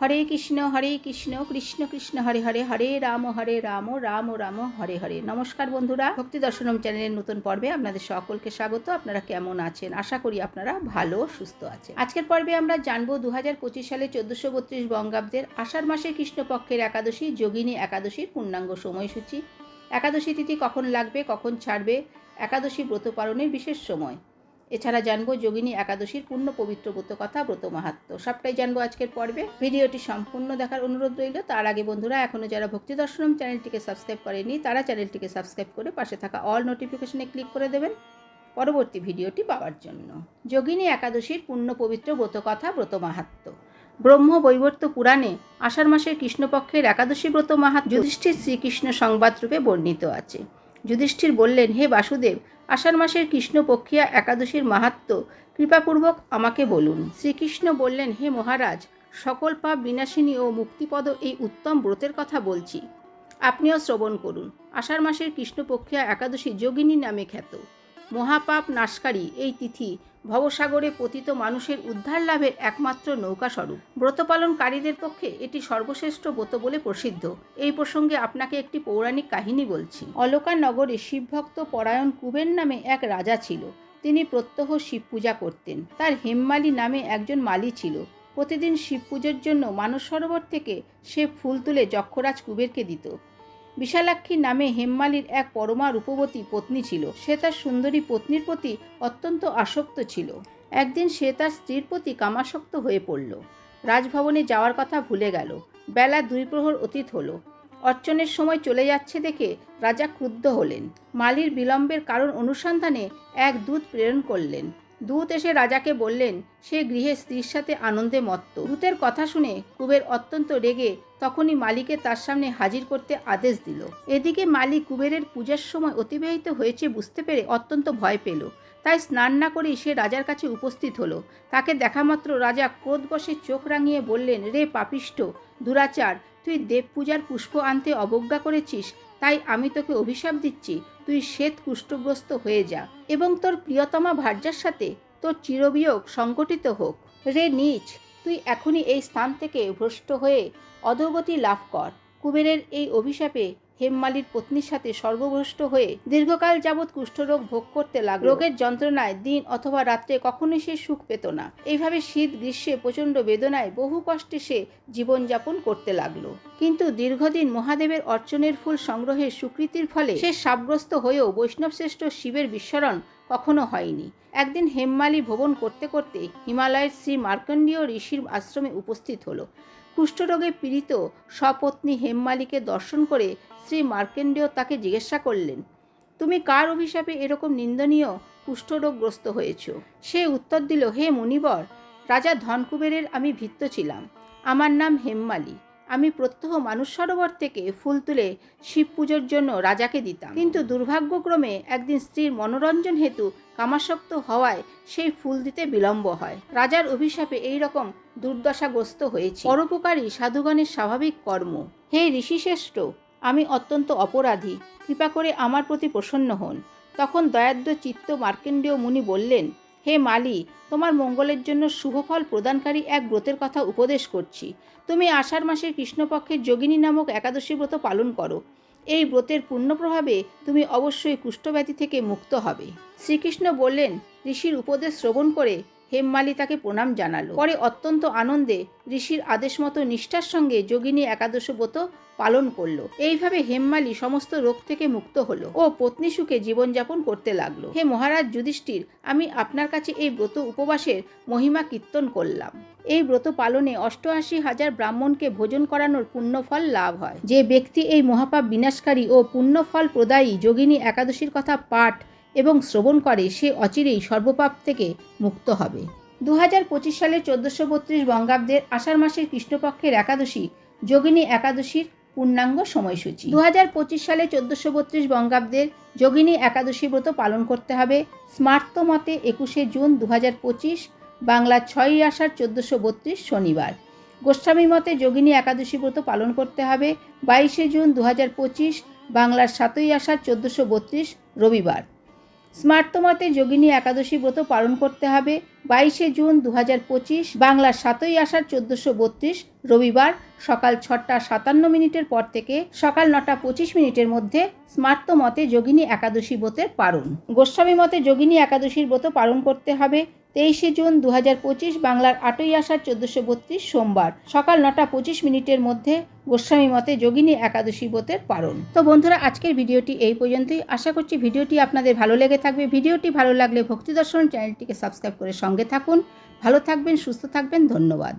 হরে কৃষ্ণ হরে কৃষ্ণ কৃষ্ণ কৃষ্ণ, হরে হরে হরে রাম হরে রাম রাম রাম, হরে হরে। নমস্কার বন্ধুরা, ভক্তি দর্শনম চ্যানেলের নতুন পর্বে আপনাদের সকলকে স্বাগত। আপনারা কেমন আছেন? আশা করি আপনারা ভালো, সুস্থ আছেন। আজকের পর্বে আমরা জানব দু হাজার পঁচিশ সালে চোদ্দশো বত্রিশ বঙ্গাব্দের আষাঢ় মাসের কৃষ্ণপক্ষের একাদশী, যোগিনী একাদশীর পূর্ণাঙ্গ সময়সূচি। একাদশী তিথি কখন লাগবে, কখন ছাড়বে, একাদশী ব্রত পালনের বিশেষ সময়। এছাড়া জানব যোগিনী একাদশীর পূর্ণ পবিত্র ব্রত কথা ব্রত মাহাত্ম। সবটাই জানব আজকের পর্বে। ভিডিওটি সম্পূর্ণ দেখার অনুরোধ রইল। তার আগে বন্ধুরা এখনও যারা ভক্তি দর্শনম চ্যানেলটিকে সাবস্ক্রাইব করেনি, তারা চ্যানেলটিকে সাবস্ক্রাইব করে পাশে থাকা অল নোটিফিকেশনে ক্লিক করে দেবেন। পরবর্তী ভিডিওটি পাওয়ার জন্য। যোগিনী একাদশীর পূর্ণ পবিত্র ব্রত কথা ব্রত মাহাত্ম। ব্রহ্ম বৈবর্ত পুরাণে আষাঢ় মাসের কৃষ্ণপক্ষের একাদশী ব্রত মাহাত্ম যুধিষ্ঠির শ্রীকৃষ্ণ সংবাদ রূপে বর্ণিত আছে। যুধিষ্ঠির বললেন, হে বাসুদেব, আষাঢ় মাসের কৃষ্ণপক্ষিয়া একাদশীর মাহাত্ম, কৃপাপূর্বক আমাকে বলুন। শ্রীকৃষ্ণ বললেন, হে মহারাজ, সকল পাপ বিনাশিনী ও মুক্তিপদ এই উত্তম ব্রতের কথা বলছি। আপনিও শ্রবণ করুন। আষাঢ় মাসের কৃষ্ণপক্ষিয়া একাদশী যোগিনী নামে খ্যাত। মহাপাপ নাশকারী এই তিথি ভবসাগরে পতিত মানুষের উদ্ধার লাভের একমাত্র নৌকা স্বরূপ। ব্রত পালনকারীদের পক্ষে এটি সর্বশ্রেষ্ঠ ব্রত বলে প্রসিদ্ধ। এই প্রসঙ্গে আপনাকে একটি পৌরাণিক কাহিনী বলছি। অলকা নগরে শিবভক্ত পরায়ণ কুবের নামে এক রাজা ছিল। তিনি প্রত্যহ শিব পূজা করতেন। তার হেমমালি নামে একজন মালি ছিল। প্রতিদিন শিব পুজোর জন্য মানস সরোবর থেকে সে ফুল তুলে যক্ষরাজ কুবেরকে দিত। বিশালাক্ষী নামে হেমমালির এক পরমা রূপবতী পত্নী ছিল। সে তার সুন্দরী পত্নীর প্রতি অত্যন্ত আসক্ত ছিল। একদিন সে তার স্ত্রীর প্রতি কামাসক্ত হয়ে পড়ল। রাজভবনে যাওয়ার কথা ভুলে গেল। বেলা দুই প্রহর অতীত হলো। অর্চনের সময় চলে যাচ্ছে দেখে রাজা ক্রুদ্ধ হলেন। মালির বিলম্বের কারণ অনুসন্ধানে এক দূত প্রেরণ করলেন। দূত এসে রাজাকে বললেন, সে গৃহে স্ত্রীর সাথে আনন্দে মত্ত দূতের কথা শুনে কুবের অত্যন্ত রেগে তখনই মালিকে তার সামনে হাজির করতে আদেশ দিল। এদিকে মালিক কুবেরের পূজার সময় অতিবাহিত হয়েছে বুঝতে পেরে অত্যন্ত ভয় পেল। তাই স্নান না করেই সে রাজার কাছে উপস্থিত হলো। তাকে দেখামাত্র রাজা ক্রোধবশে চোখ রাঙিয়ে বললেন, রে পাপিষ্ট দুরাচার, তুই দেব পূজার পুষ্প আনতে অবজ্ঞা করেছিস তাই আমি তোকে অভিশাপ দিচ্ছি, তুই শ্বেত কুষ্ঠগ্রস্ত হয়ে যা এবং তোর প্রিয়তমা ভার্যার সাথে তোর চিরবিয়োগ সংগঠিত হোক। রে নিচ, তুই এখনই এই স্থান থেকে ভ্রষ্ট হয়ে অধোগতি লাভ কর। কুবেরের এই অভিশাপে হেমমালির পত্নীর সাথে সর্বভ্রষ্ট হয়ে দীর্ঘকাল যাবৎ কুষ্ঠরোগ ভোগ করতে লাগল। রোগের যন্ত্রণায় দিন অথবা রাত্রে কখনোই সে সুখ পেত না। এইভাবে শীত, গ্রীষ্মে প্রচণ্ড বেদনায় বহু কষ্টে সে জীবনযাপন করতে লাগল। কিন্তু দীর্ঘদিন মহাদেবের অর্চনের ফুল সংগ্রহের স্বীকৃতির ফলে সে সাব্যস্ত হয়েও বৈষ্ণবশ্রেষ্ঠ শিবের বিস্মরণ কখনো হয়নি। একদিন হেমমালি ভ্রমণ করতে করতে হিমালয়ের শ্রী মার্কণ্ডীয় ঋষির আশ্রমে উপস্থিত হলো। কুষ্ঠরোগে পীড়িত সপত্নী হেমমালিকে দর্শন করে শ্রী মার্কেন্ডেয় তাকে জিজ্ঞাসা করলেন, তুমি কার অভিশাপে এরকম নিন্দনীয় কুষ্ঠরোগগ্রস্ত হয়েছ? সে উত্তর দিল, হে মুনিবর, রাজা ধনকুবেরের আমি ভিত্ত ছিলাম। আমার নাম হেমমালি। আমি প্রত্যহ মানুষ সরোবর থেকে ফুল তুলে শিব পুজোর জন্য রাজাকে দিতাম। কিন্তু দুর্ভাগ্যক্রমে একদিন স্ত্রীর মনোরঞ্জন হেতু কামাসক্ত হওয়ায় সেই ফুল দিতে বিলম্ব হয়। রাজার অভিশাপে এই রকম দুর্দশাগ্রস্ত হয়েছে। পরোপকারী সাধুগণের স্বাভাবিক কর্ম। হে ঋষিশ্রেষ্ঠ, আমি অত্যন্ত অপরাধী। কৃপা করে আমার প্রতি প্রসন্ন হন। তখন দয়াদ্র চিত্ত মার্কেন্ডেয় মুনি বললেন, হে মালি, তোমার মঙ্গলের জন্য শুভফল প্রদানকারী এক ব্রতের কথা উপদেশ করছি। তুমি আষাঢ় মাসের কৃষ্ণপক্ষের যোগিনী নামক একাদশী ব্রত পালন করো। এই ব্রতের পূর্ণ প্রভাবে তুমি অবশ্যই কুষ্ঠব্যাধি থেকে মুক্ত হবে। শ্রীকৃষ্ণ বললেন, ঋষির উপদেশ শ্রবণ করে হেমমালি তাকে প্রণাম জানালো। পরে অত্যন্ত আনন্দে ঋষির আদেশ মতো নিষ্ঠার সঙ্গে যোগিনী একাদশ ব্রত পালন করল। এইভাবে হেমমালি সমস্ত রোগ থেকে মুক্ত হলো ও পত্নী সুখে জীবনযাপন করতে লাগল। হে মহারাজ যুধিষ্ঠির, আমি আপনার কাছে এই ব্রত উপবাসের মহিমা কীর্তন করলাম। এই ব্রত পালনে অষ্টআশি হাজার ব্রাহ্মণকে ভোজন করানোর পুণ্যফল লাভ হয়। যে ব্যক্তি এই মহাপাপ বিনাশকারী ও পুণ্যফল প্রদায়ী যোগিনী একাদশীর কথা পাঠ এবং শ্রবণ করে, সে অচিরেই সর্বপাপ থেকে মুক্ত হবে। দু হাজার পঁচিশ সালের চোদ্দোশো বত্রিশ বঙ্গাব্দের আষাঢ় মাসের কৃষ্ণপক্ষের একাদশী, যোগিনী একাদশীর পূর্ণাঙ্গ সময়সূচি। দু হাজার পঁচিশ সালে চোদ্দোশো বত্রিশ বঙ্গাব্দের যোগিনী একাদশী ব্রত পালন করতে হবে। স্মার্ত মতে একুশে জুন দু হাজার পঁচিশ, বাংলা ছয়ই আষাঢ় চোদ্দোশো বত্রিশ শনিবার। গোস্বামী মতে যোগিনী একাদশী ব্রত পালন করতে হবে। বাইশে জুন দু হাজার পঁচিশ, বাংলার সাতই আষাঢ় চোদ্দোশো বত্রিশ রবিবার। স্মার্ত মতে যোগিনী একাদশী ব্রত পালন করতে হবে। বাইশে জুন দু হাজার পঁচিশ বাংলার সাতই আষাঢ় চোদ্দোশো বত্রিশ, রবিবার সকাল ছটা সাতান্ন মিনিটের পর থেকে সকাল নটা পঁচিশ মিনিটের মধ্যে স্মার্ত মতে যোগিনী একাদশী ব্রতের পারণ গোস্বামী মতে যোগিনী একাদশীর ব্রত পালন করতে হবে তেইশে জুন দু হাজার পঁচিশ, বাংলার আটই আষাঢ় চোদ্দোশো বত্রিশ, সোমবার সকাল নটা পঁচিশ মিনিটের মধ্যে গোস্বামী মতে যোগিনী একাদশী ব্রতের পালন তো বন্ধুরা, আজকের ভিডিওটি এই পর্যন্তই। আশা করছি ভিডিওটি আপনাদের ভালো লেগে থাকবে। ভিডিওটি ভালো লাগলে ভক্তি দর্শন চ্যানেলটিকে সাবস্ক্রাইব করে সঙ্গে থাকুন ভালো থাকবেন সুস্থ থাকবেন ধন্যবাদ।